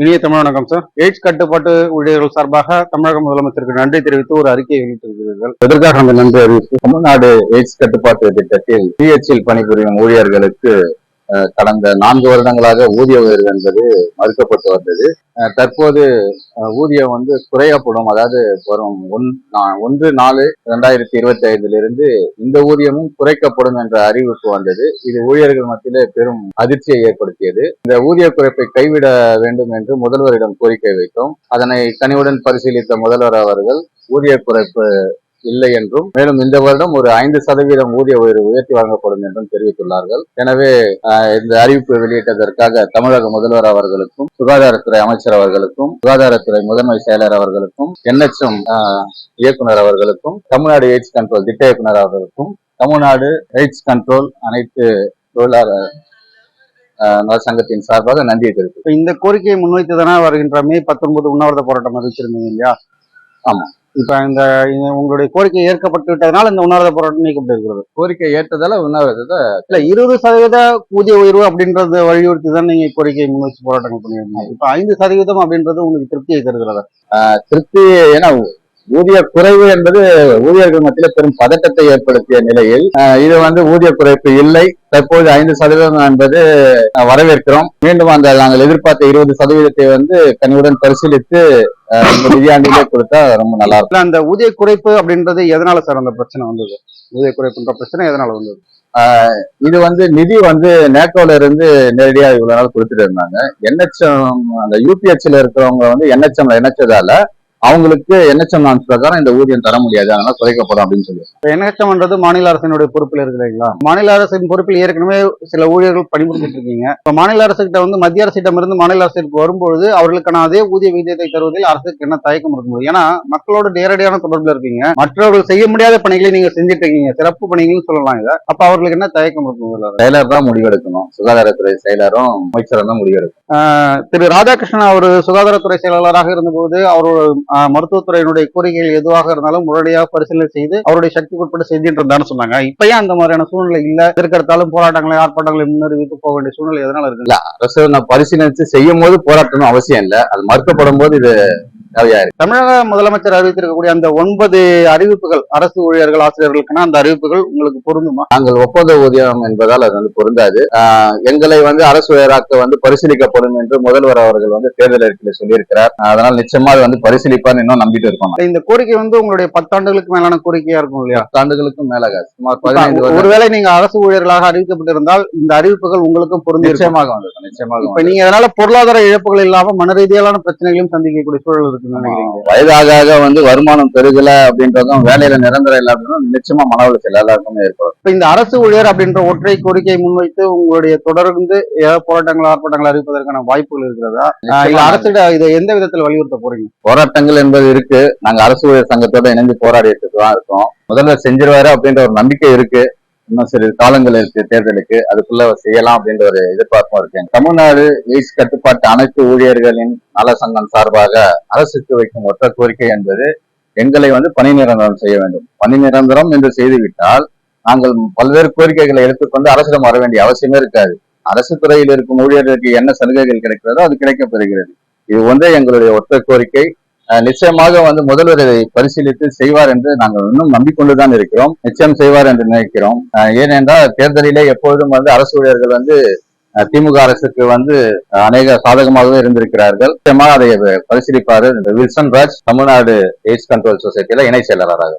இனிய தமிழ் வணக்கம் sir AIDS கட்டுப்பாட்டு ஊழியர்கள் சார்பாக தமிழக முதலமைச்சருக்கு நன்றி தெரிவித்து ஒரு அறிக்கையை வெளியிட்டிருக்கிறீர்கள். எதற்காக அந்த நன்றி அறிவிப்பு? தமிழ்நாடு எய்ட்ஸ் கட்டுப்பாட்டு திட்டத்தில் பிஹெச்சில் பணிபுரியும் ஊழியர்களுக்கு கடந்த நான்கு வருடங்களாக ஊதிய உயர்வு என்பது மறுக்கப்பட்டு வந்தது. தற்போது ஊதியம் வந்து குறையப்படும் அதாவது வரும் ஒன் ஒன்று நாலு இரண்டாயிரத்தி இருபத்தி ஐந்திலிருந்து இந்த ஊதியமும் குறைக்கப்படும் என்ற அறிவிப்பு வந்தது. இது ஊழியர்கள் மத்தியிலே பெரும் அதிர்ச்சியை ஏற்படுத்தியது. இந்த ஊதிய குறைப்பை கைவிட வேண்டும் என்று முதல்வரிடம் கோரிக்கை வைத்தோம். அதனை கனிவுடன் பரிசீலித்த முதல்வர் அவர்கள் ஊதிய குறைப்பு இல்லை என்றும் மேலும் இந்த வருடம் ஒரு ஐந்து சதவீதம் ஊதிய உயர்வு உயர்த்தி வழங்கப்படும் என்றும் தெரிவித்துள்ளார்கள். எனவே இந்த அறிவிப்பு வெளியிட்டதற்காக தமிழக முதல்வர் அவர்களுக்கும் சுகாதாரத்துறை அமைச்சர் அவர்களுக்கும் சுகாதாரத்துறை முதன்மை செயலர் அவர்களுக்கும் என்எச்எம் இயக்குனர் அவர்களுக்கும் தமிழ்நாடு எய்ட்ஸ் கண்ட்ரோல் திட்ட இயக்குனர் அவர்களுக்கும் தமிழ்நாடு எய்ட்ஸ் கண்ட்ரோல் அனைத்து தொழிலாளர் ஆஹ், நலச்சங்கத்தின் சார்பாக நன்றியை இப்ப இந்த கோரிக்கையை முன்வைத்து தானே வருகின்ற மே பத்தொன்பது உண்ணாவிரத போராட்டம் அறிவிச்சிருந்தீங்க இல்லையா? ஆமா. இப்ப இந்த உங்களுடைய கோரிக்கை ஏற்கப்பட்டு விட்டதனால இந்த உண்ணாவிரத போராட்டம் நீக்கப்பட்டிருக்கிறது. கோரிக்கை ஏற்றதால உண்ணாவிரதத்தை இல்ல இருபது சதவீத ஊதிய உயர்வு அப்படின்றத வலியுறுத்தி தான் நீங்க கோரிக்கையை முன்வச்சு போராட்டங்கள் பண்ணியிருந்தீங்க. இப்ப ஐந்து சதவீதம் அப்படின்றது உங்களுக்கு திருப்தியை தருகிறதா? திருப்தி ஏன்னா ஊதிய குறைவு என்பது ஊழியர்கள் மத்தியில பெரும் பதட்டத்தை ஏற்படுத்திய நிலையில் இது வந்து ஊதிய குறைப்பு இல்லை. தற்போது ஐந்து சதவீதம் என்பது வரவேற்கிறோம். மீண்டும் அந்த நாங்கள் எதிர்பார்த்த இருபது சதவீதத்தை வந்து கனிவுடன் பரிசீலித்து நிதியாண்டிலே கொடுத்தா ரொம்ப நல்லா இருக்கும். அந்த ஊதிய குறைப்பு அப்படின்றது எதனால சார் அந்த பிரச்சனை வந்தது? ஊதிய குறைப்புன்ற பிரச்சனை எதனால வந்தது? இது வந்து நிதி வந்து நேட்டோல இருந்து நேரடியா இவ்வளவு நாள் கொடுத்துட்டு இருந்தாங்க. என்ஹெச்எம் அந்த யூபிஹெச்ல இருக்கிறவங்க வந்து என்ஹெச்எம்ல இணைச்சதால அவங்களுக்கு என்ஹெச்எம் நான்ஸ் பிரகாரம் இந்த ஊதியம் தர முடியாது. அதனால குறைக்கப்படும் அப்படின்னு சொல்லி என்ஹெச்எம்ன்றது மாநில அரசினுடைய பொறுப்பில் இருக்கு இல்லைங்களா மாநில அரசின் பொறுப்பில் ஏற்கனவே சில ஊழியர்கள் பணிபுரிஞ்சிட்டு இருக்கீங்க. இப்ப மாநில அரசுகிட்ட வந்து மத்திய அரசிடம் இருந்து மாநில அரசுக்கு வரும்பொழுது அவர்களுக்கான அதே ஊதிய விகிதத்தை தருவதில் அரசுக்கு என்ன தயக்கம் இருக்க முடியும்? ஏன்னா மக்களோட நேரடியான தொடர்புல இருக்கீங்க. மற்றவர்கள் செய்ய முடியாத பணிகளை நீங்க செஞ்சுட்டு இருக்கீங்க. சிறப்பு பணிகள்னு சொல்லலாம் இதை. அப்ப அவர்களுக்கு என்ன தயக்கம் இருக்கும்? செயலர் தான் முடிவெடுக்கணும். சுகாதாரத்துறை செயலரும் அமைச்சரும் தான் முடிவெடுக்கணும். ஆஹ் திரு ராதாகிருஷ்ணன் அவர் சுகாதாரத்துறை செயலாளராக இருந்தபோது அவரோட மருத்துவத்துறையினுடைய கோரிக்கைகள் எதுவாக இருந்தாலும் உடனடியாக பரிசீலனை செய்து அவருடைய சக்திக்கு உட்பட்டு செஞ்சுட்டு இருந்தான்னு சொன்னாங்க இப்பயே அந்த மாதிரியான சூழ்நிலை இல்ல? எதற்கெடுத்தாலும் போராட்டங்களை ஆர்ப்பாட்டங்களை முன்னறிவித்து போக வேண்டிய சூழ்நிலை எதனால இருக்கு அரசு நான் பரிசீலனை செய்யும் போது போராட்டணும் அவசியம் இல்லை. அது மறுக்கப்படும் போது இது தேவையா இருக்கு தமிழக முதலமைச்சர் அறிவித்திருக்கக்கூடிய அந்த ஒன்பது அறிவிப்புகள் அரசு ஊழியர்கள் ஆசிரியர்களுக்கான அந்த அறிவிப்புகள் உங்களுக்கு பொருந்துமா? நாங்கள் ஒப்பந்த ஊதியம் என்பதால் அது வந்து பொருந்தாது. எங்களை வந்து அரசு உயராக்க வந்து பரிசீலிக்கப்படும் என்று முதல்வர் அவர்கள் வந்து தேர்தல் அறிக்கையில் சொல்லியிருக்கிறார். அதனால் நிச்சயமா அது வந்து பரிசீலிப்பார்னு இன்னும் நம்பிட்டு இருக்கோம் இந்த கோரிக்கை வந்து உங்களுடைய பத்தாண்டுகளுக்கு மேலான கோரிக்கையா இருக்கும் இல்லையா? பத்தாண்டுகளுக்கும் மேலாக சுமார் பதினைந்து வருடம். ஒருவேளை நீங்க அரசு ஊழியர்களாக அறிவிக்கப்பட்டிருந்தால் இந்த அறிவிப்புகள் உங்களுக்கும் பொருந்தி. நிச்சயமாக வந்திருக்கும் நிச்சயமாக இப்ப நீங்க அதனால பொருளாதார இழப்புகள் இல்லாம மன ரீதியிலான பிரச்சனைகளையும் சந்திக்கக்கூடிய சூழல் நினைக்கிறீங்க வயதாக வந்து வருமானம் பெருகல அப்படின்றதும் வேலையில நிரந்தரம் இல்லாததும் நிச்சயமா மன உளைச்சல் எல்லாருக்குமே ஏற்படும். இப்ப இந்த அரசு ஊழியர் அப்படின்ற ஒற்றை கோரிக்கையை முன்வைத்து உங்களுடைய தொடர்ந்து ஏதாவது போராட்டங்கள் ஆர்ப்பாட்டங்கள் அறிவிப்பதற்கான வாய்ப்புகள் இருக்கிறதா? இல்ல அரசிட இதை எந்த விதத்துல வலியுறுத்த போறீங்க? போராட்டங்கள் என்பது இருக்கு. நாங்க அரசு ஊழியர் சங்கத்தோட இணைந்து போராடிட்டு தான் இருக்கோம். முதல்வர் செஞ்சிருவாரு அப்படின்ற ஒரு நம்பிக்கை இருக்கு. இன்னும் சிறு காலங்கள் இருக்கு தேர்தலுக்கு. அதுக்குள்ள செய்யலாம் அப்படின்ற ஒரு எதிர்பார்ப்பும் இருக்கு. தமிழ்நாடு எய்ட்ஸ் கட்டுப்பாட்டு அனைத்து ஊழியர்களின் நல சங்கம் சார்பாக அரசுக்கு வைக்கும் ஒற்ற கோரிக்கை என்பது எங்களை வந்து பணி நிரந்தரம் செய்ய வேண்டும். பணி நிரந்தரம் என்று செய்துவிட்டால் நாங்கள் பல்வேறு கோரிக்கைகளை எடுத்துக்கொண்டு அரசிடம் வர வேண்டிய அவசியமே இருக்காது. அரசு துறையில் இருக்கும் ஊழியர்களுக்கு என்ன சலுகைகள் கிடைக்கிறதோ அது கிடைக்கப் பெறுகிறது இது ஒன்றே எங்களுடைய ஒற்ற கோரிக்கை. நிச்சயமாக வந்து முதல்வர் இதை பரிசீலித்து செய்வார் என்று நாங்கள் இன்னும் நம்பிக்கொண்டுதான் இருக்கிறோம். நிச்சயம் செய்வார் என்று நினைக்கிறோம். ஏனென்றால் தேர்தலிலே எப்பொழுதும் வந்து அரசு ஊழியர்கள் வந்து திமுக அரசுக்கு வந்து அநேக சாதகமாகவே இருந்திருக்கிறார்கள். நிச்சயமாக அதை பரிசீலிப்பாரு Wilson Raj Tamil Nadu AIDS control சொசைட்டியில இணை செயலாளராக.